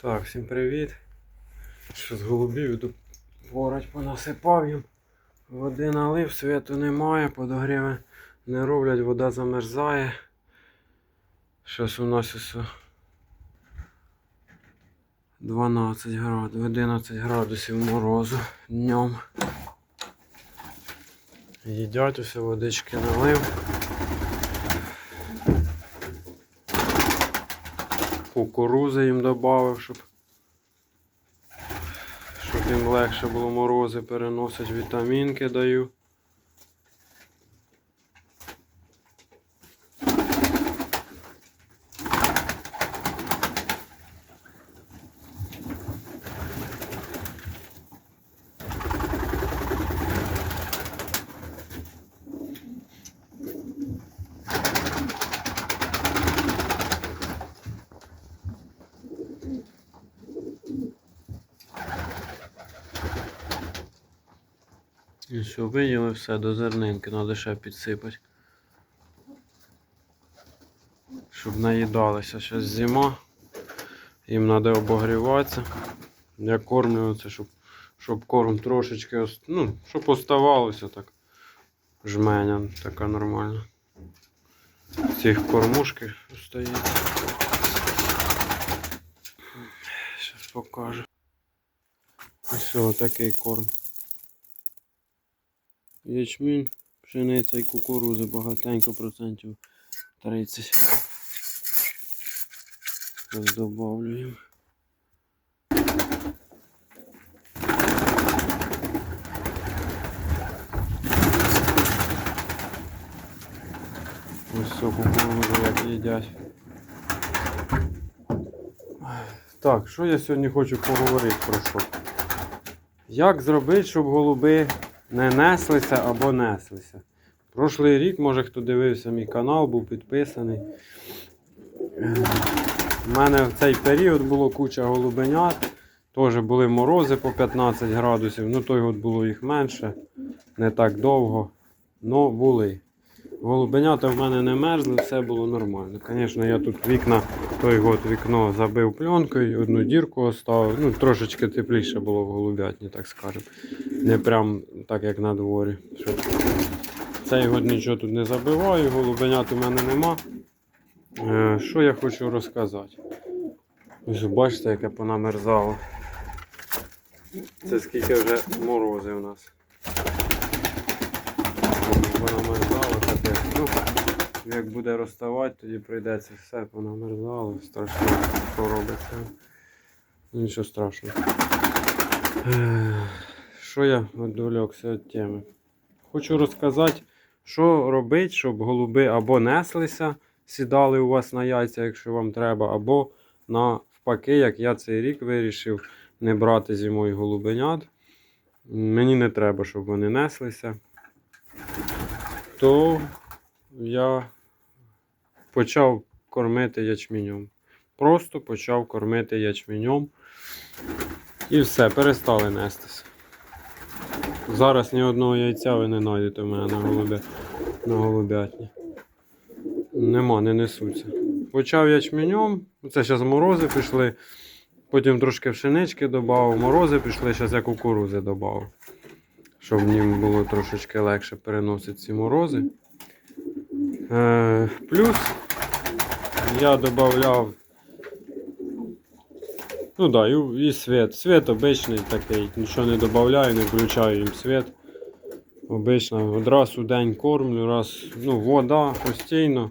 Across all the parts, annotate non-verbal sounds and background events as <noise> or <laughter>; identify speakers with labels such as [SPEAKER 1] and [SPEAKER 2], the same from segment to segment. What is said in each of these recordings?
[SPEAKER 1] Так, всім привіт. Що з голубів порать понасипав їм. Води налив, світу немає, подогріви не роблять, вода замерзає. Щось у нас ось 12 градусів, 11 градусів морозу днем. Їдять усе, водички налив. Кукурузи їм додав, щоб, щоб їм легше було морози переносить, вітамінки даю. І все, виїли все до зернинки, треба ще підсипати. Щоб наїдалися. Зараз зима. Їм треба обогріватися. Я кормлю щоб, щоб корм трошечки, ну, щоб оставалося так. Жменя така нормальна. Цих кормушки стоїть. Зараз покажу. Ось такий корм. Ячмінь, пшениця і кукурузи багатенько процентів 30. Зараз добавлюємо. Ось все кукурузу як їдять. Так, що я сьогодні хочу поговорити про що? Як зробити, щоб голуби не неслися або неслися? Прошлий рік, може хто дивився мій канал, був підписаний. У мене в цей період було куча голубенят. Теж були морози по 15 градусів. Ну той от було їх менше, не так довго. Ну були. Голубенята в мене не мерзли, все було нормально. Звісно, я тут вікна, той год вікно забив пленкою, одну дірку оставив. Ну, трошечки тепліше було в голубятні, так скажемо. Не прям так, як на дворі. Щоб... Цей год нічого тут не забиваю, голубенят у мене нема. Е, що я хочу розказати? Ось бачите, яке понамерзало. Це скільки вже морози у нас. Понамерзало таке. Ну, як буде розставати, тоді прийдеться все понамерзало. Страшно, що робиться. Нічого страшного. Що я відволікся від теми? Хочу розказати, що робити, щоб голуби або неслися, сідали у вас на яйця, якщо вам треба, або навпаки, як я цей рік вирішив не брати зимою голубенят. Мені не треба, щоб вони неслися. То я почав кормити ячменем. Просто почав кормити ячменем. І все, перестали нестися. Зараз ні одного яйця ви не знайдете в мене на, голубя... на голубятні. Нема, не несуться. Почав ячменем, це зараз морози пішли. Потім трошки пшенички додав, морози пішли, зараз я кукурузи додав. Щоб їм було трошечки легше переносити ці морози. Е, плюс я додавав. Ну да, і, і світ. Світ обичний такий, нічого не додаю, не включаю їм світ. Обично, раз у день кормлю, раз, ну, вода постійно.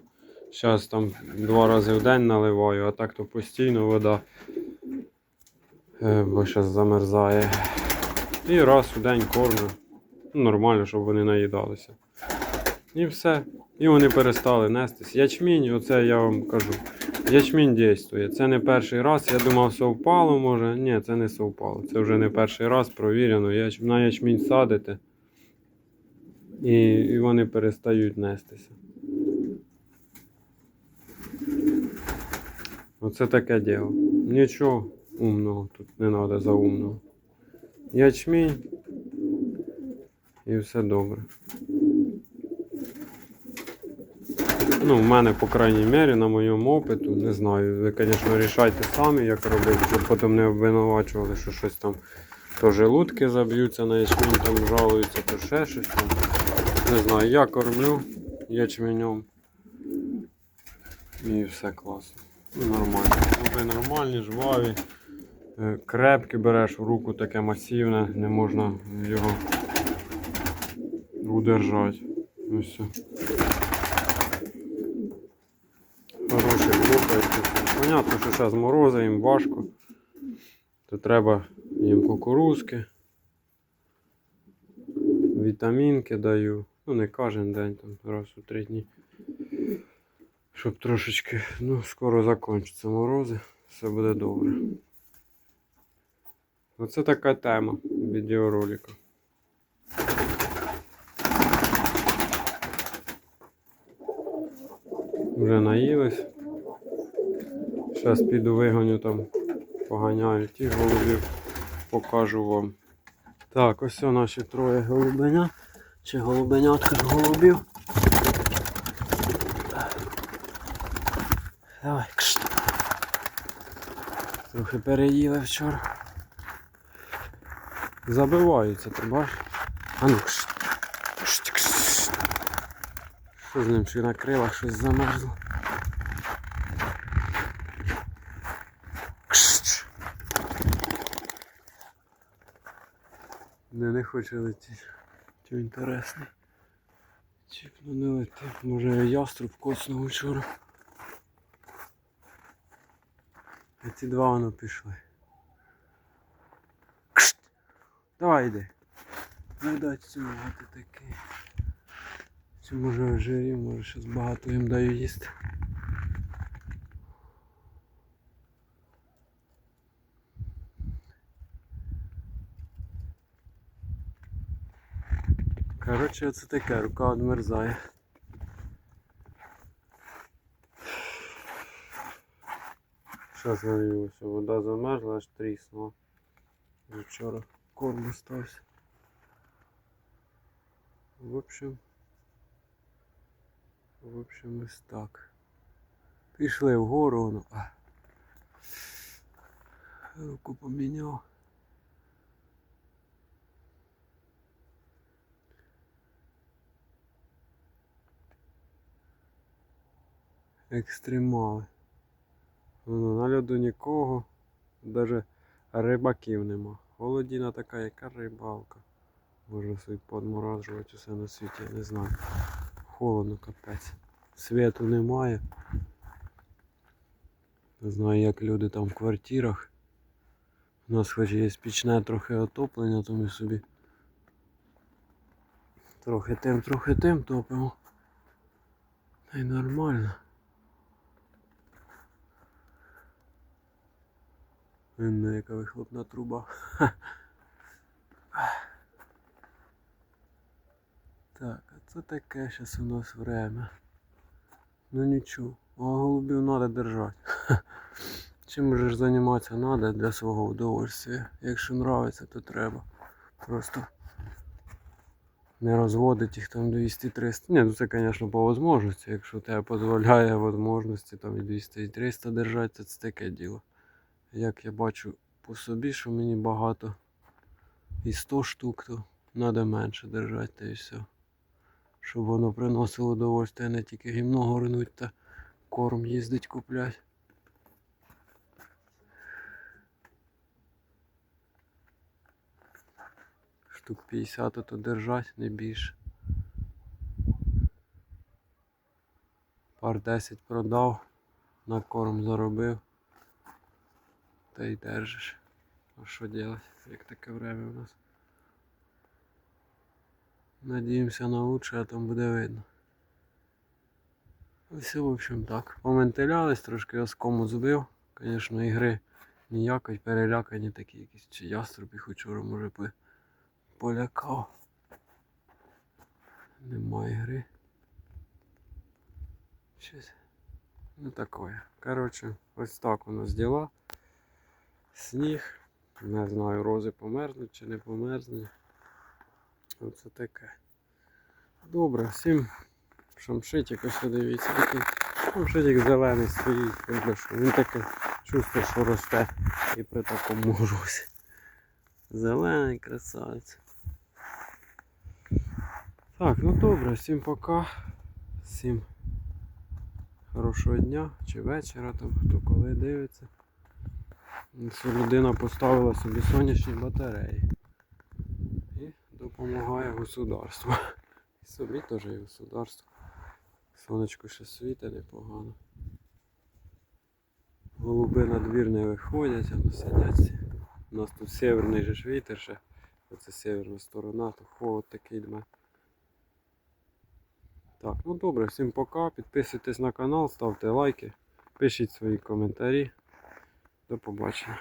[SPEAKER 1] Зараз там два рази в день наливаю, а так то постійно вода. Е, бо зараз замерзає. І раз у день кормлю. Ну, нормально, щоб вони наїдалися. І все. І вони перестали нестись. Ячмінь, оце я вам кажу. Ячмінь дійствує. Це не перший раз. Я думав, совпало може. Ні, це не совпало. Це вже не перший раз провірено. Яч... На ячмінь садите. І, і вони перестають нестися. Оце таке діло. Нічого умного тут не треба за умного. Ячмінь. І все добре. Ну, в мене, по крайній мірі, на моєму опиту, не знаю. Ви, звісно, рішайте самі, як робити, щоб потім не обвинувачували, що щось там то желудки заб'ються на ячмінь, там жалуються, то ще щось там. Не знаю, я кормлю ячменем. І все класно. Ну, нормально. Вони нормальні, жваві. Е, Крепкі береш в руку таке масивне, не можна його удержати. Ось. все. Понятно, що зараз морози, їм важко. То треба їм кукурузки. Вітамінки даю. Ну не кожен день, там раз у три дні. Щоб трошечки, ну, скоро закінчаться морози, все буде добре. Оце така тема відеоролика. Вже наїлись. Зараз піду вигоню там, поганяю ті голубів, покажу вам. Так, ось о наші троє голубеня. Чи голубенятка голубів. Давай, кшт. Трохи переїли вчора. Забиваються, ти бачиш? А ну кшт. Кшт, кшт. Що з ним ще на крилах щось замерзло? Кшт. Не, не хоче летіти. Що інтересний. Чіпно не летить. Може яструб коцнув вчора. А ці два воно пішли. Кшт! Давай йди. Не дай цілувати такий. Чи може ожирів, може щось багато їм даю їсти. Коротше, це таке, рука відмерзає. Зараз наліюся, вода замерзла, аж тріснула. Вчора корм остався. В общем, в общем, ось так. Пішли вгору, воно. А. Руку поміняв. Екстремали. Воно на льоду нікого, навіть рибаків нема. Холодіна така, яка рибалка. Можна собі подморажувати усе на світі, я не знаю. Холодно капець. Світу немає. Не знаю, як люди там в квартирах. У нас хоч є пічне трохи отоплення, то ми собі трохи тим, трохи тим топимо. Та й нормально. Видно, яка вихлопна труба. <laughs> Так, а це таке зараз у нас время. Ну нічого, а голубів треба держати. <laughs> Чим можеш займатися треба для свого удовольствия. Якщо нравиться, то треба. Просто не розводити їх там 200-300. Ні, ну це, звісно, по можливості. Якщо тебе дозволяє можливості там і 200 і 300 держати, то це таке діло. Як я бачу по собі, що мені багато і 100 штук, то треба менше держати та і все. Щоб воно приносило удовольствие, не тільки гімно горнуть та корм їздить куплять. Штук 50 то держать, не більше. Пар 10 продав, на корм заробив. Та й держиш. А що делать, як таке время у нас? Надіємося на лучше, а там буде видно. Ну, Все, в общем, так. Поментилялись, трошки оскому збив. Звісно, ігри ніякої, перелякані такі якісь. Чи яструб їх вчора може би полякав. Немає гри. Щось. Ну такое. Коротше, ось так у нас діла. Сніг. Не знаю, рози померзнуть чи не померзнуть. Оце таке. Добре, всім Шамшитик, ось дивіться, такий. Шамшитик зелений стоїть, що він таке чувство, що росте і при такому морозі. Зелений красавець. Так, ну добре, всім пока. Всім хорошого дня чи вечора, там, хто коли дивиться. Це людина поставила собі сонячні батареї. І допомагає государству. І собі теж і государству. Сонечко ще світить непогано. Голуби на двір не виходять, а сидять. всі. У нас тут северний же ж вітер ще. Оце северна сторона, то холод такий дме. Так, ну добре, всім пока. Підписуйтесь на канал, ставте лайки, пишіть свої коментарі. До побачення.